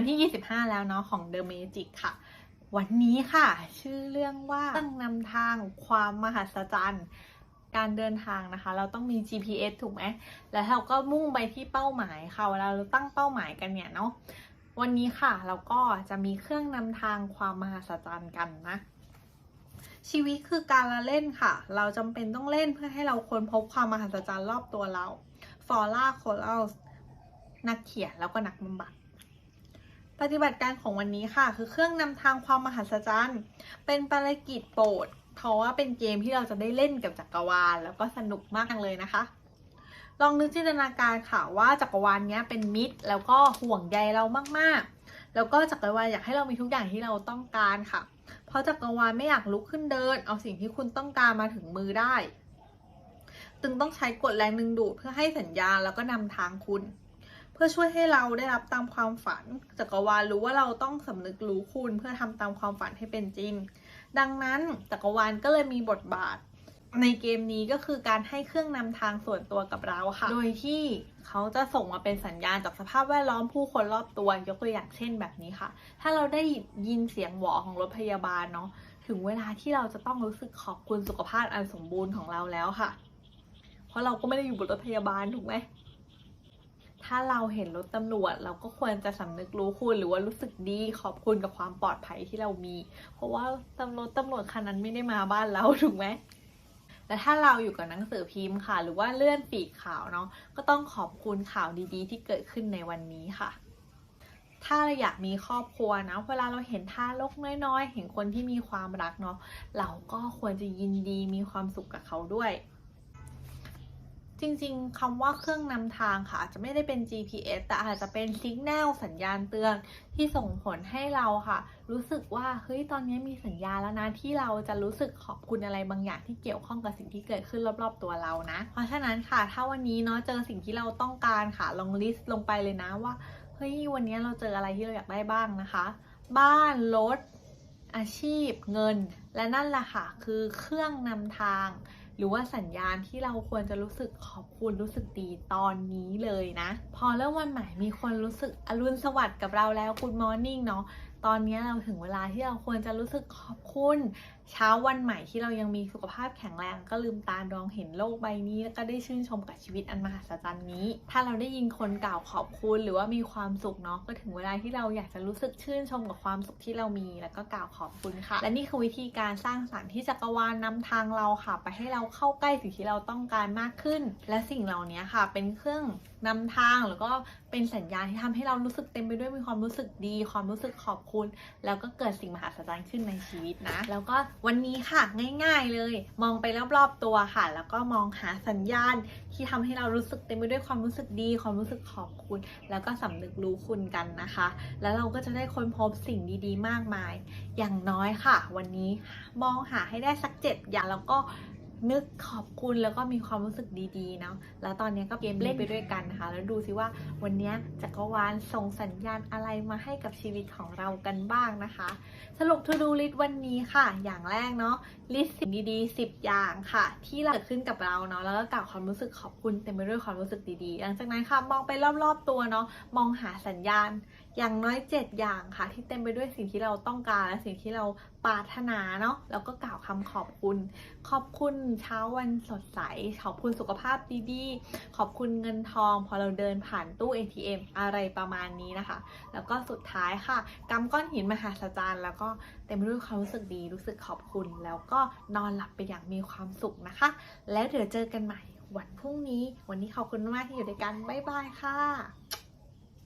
วันที่ 25 แล้วเนาะของ The Magic ค่ะ วันนี้ค่ะ ชื่อเรื่องว่าตั้งนำทางความมหัศจรรย์การเดินทางนะคะ เราต้องมี GPS ถูกไหมแล้วเราก็มุ่งไปที่เป้าหมายค่ะเวลาเราตั้งเป้าหมายกันเนี่ยเนาะวันนี้ค่ะเราก็จะมีเครื่องนำทางความมหัศจรรย์กันนะชีวิตคือการละเล่นค่ะ เราจำเป็นต้องเล่นเพื่อให้เราค้นพบความมหัศจรรย์รอบตัวเรา ฟอร่า โคลานักเขียนแล้วก็นักบำบัด ปฏิบัติการของวันนี้ค่ะ คือเครื่องนำทางความมหัศจรรย์ เป็นภารกิจโปรด เพราะว่าเป็นเกมที่เราจะได้เล่นกับจักรวาล แล้วก็สนุกมากเลยนะคะ ลองนึกจินตนาการค่ะว่าจักรวาลนี้เป็นมิตร แล้วก็ห่วงใยเรามากๆ แล้วก็จักรวาลอยากให้เรามีทุกอย่างที่เราต้องการค่ะ เพราะจักรวาลไม่อยากลุกขึ้นเดิน เอาสิ่งที่คุณต้องการมาถึงมือได้ จึงต้องใช้กฎแรงดึงดูดเพื่อให้สัญญาณแล้วก็นำทางคุณ พื่อช่วยให้เราได้รับตามความฝันจักรวาลรู้ว่าเราต้องสำนึกรู้คุณเพื่อทำตามความฝันให้เป็นจริง ดังนั้นจักรวาลก็เลยมีบทบาท ในเกมนี้ก็คือการให้เครื่องนำทางส่วนตัวกับเราค่ะ โดยที่เขาจะส่งมาเป็นสัญญาณจากสภาพแวดล้อมผู้คนรอบตัวยกตัวอย่างเช่นแบบนี้ค่ะ ถ้าเราได้ยินเสียงหวอของรถพยาบาลเนาะถึงเวลาที่เราจะต้องรู้สึกขอบคุณสุขภาพอันสมบูรณ์ของเราแล้วค่ะ เพราะเราก็ไม่ได้อยู่บนรถพยาบาลถูกไหม ถ้าเราเห็นรถตำรวจ เราก็ควรจะสำนึกรู้คุณหรือว่ารู้สึกดีขอบคุณกับความปลอดภัยที่เรามี เพราะว่าตำรวจตำรวจคันนั้นไม่ได้มาบ้านเราถูกไหมแต่ถ้าเราอยู่กับหนังสือพิมพ์ค่ะ หรือว่าเลื่อนฟีดข่าวเนาะก็ต้องขอบคุณข่าวดีๆ ที่เกิดขึ้นในวันนี้ค่ะ ถ้าเราอยากมีครอบครัวนะเวลาเราเห็นท่าลกน้อยๆ เห็นคนที่มีความรักเนาะเราก็ควรจะยินดีมีความสุขกับเขาด้วย จริงๆคำว่าเครื่องนำทางค่ะอาจจะไม่ได้เป็น GPS แต่อาจจะเป็นสัญญาณสัญญาณเตือนที่ส่งผลให้เราค่ะ รู้สึกว่าเฮ้ยตอนนี้มีสัญญาณแล้วนะที่เราจะรู้สึกขอบคุณอะไรบางอย่างที่เกี่ยวข้องกับสิ่งที่เกิดขึ้นรอบๆตัวเรานะ เพราะฉะนั้นค่ะ ถ้าวันนี้เนาะเจอสิ่งที่เราต้องการค่ะ ลองลิสต์ลงไปเลยนะว่าเฮ้ยวันนี้เราเจออะไรที่เราอยากได้บ้างนะคะ บ้านรถอาชีพ เงิน และนั่นแหละค่ะ คือเครื่องนำทาง หรือว่าสัญญาณที่เราควรจะรู้สึกขอบคุณรู้สึกดีตอนนี้เลยนะ พอเริ่มวันใหม่มีคนรู้สึกอรุณสวัสดิ์กับเราแล้ว Good Morning เนาะ ตอนนี้เราถึงเวลาที่เราควรจะรู้สึกขอบคุณ เช้าวันใหม่ที่เรายังมีสุขภาพแข็งแรง ก็ลืมตามองเห็นโลกใบนี้ แล้วก็ได้ชื่นชมกับชีวิตอันมหัศจรรย์นี้ ถ้าเราได้ยินคนกล่าวขอบคุณหรือว่ามีความสุขเนาะก็ถึงเวลาที่เราอยากจะรู้สึกชื่นชมกับความสุขที่เรามี แล้วก็กล่าวขอบคุณค่ะ และนี่คือวิธีการสร้างสรรค์ที่จักรวาลนำทางเราค่ะ ไปให้เราเข้าใกล้สิ่งที่เราต้องการมากขึ้น และสิ่งเหล่านี้ค่ะ เป็นเครื่องนำทางแล้วก็เป็นสัญญาณที่ทำให้เรารู้สึกเต็มไปด้วยมีความรู้สึกดี ความรู้สึกขอบคุณ แล้วก็เกิดสิ่งมหัศจรรย์ขึ้นในชีวิตนะ แล้วก็วันนี้ค่ะง่ายๆเลย มองไปรอบๆตัวค่ะ แล้วก็มองหาสัญญาณ ที่ทำให้เรารู้สึกเต็มไปด้วยความรู้สึกดี ความรู้สึกขอบคุณ แล้วก็สำนึกรู้คุณกันนะคะ แล้วเราก็จะได้ค้นพบสิ่งดีๆ มากมาย อย่างน้อยค่ะ วันนี้มองหาให้ได้สักเจ็ดอย่างแล้วก็ นึกขอบคุณแล้วก็มีความรู้สึกดีๆเนาะแล้วตอนนี้ก็เกมเล่นไปด้วยกันนะคะ แล้วดูซิว่าวันนี้จักรวาลส่งสัญญาณอะไรมาให้กับชีวิตของเรากันบ้างนะคะ สรุป to do list วันนี้ค่ะ อย่างแรกเนาะลิสต์สิ่งดีๆ 10 อย่างค่ะ ที่เกิดขึ้นกับเราเนาะแล้วก็กล่าวความรู้สึกขอบคุณเต็มไปด้วยความรู้สึกดีๆ หลังจากนั้นค่ะมองไปรอบๆตัวเนาะมองหาสัญญาณอย่างน้อย 7 อย่างค่ะ ที่เต็มไปด้วยสิ่งที่เราต้องการและสิ่งที่เราปรารถนาเนาะแล้วก็กล่าวคำขอบคุณ ขอบคุณเช้าวันสดใส ขอบคุณสุขภาพดีๆ ขอบคุณเงินทอง พอเราเดินผ่านตู้ ATM อะไรประมาณนี้นะคะ แล้วก็สุดท้ายค่ะกำก้อนหินมหาศจรรย์แล้วก็เต็มไปด้วยความรู้สึกดีรู้สึกขอบคุณ แล้วก็นอนหลับไปอย่างมีความสุขนะคะ แล้วเดี๋ยวเจอกันใหม่วันพรุ่งนี้ วันนี้ขอบคุณมากที่อยู่ด้วยกันบ๊ายบายค่ะ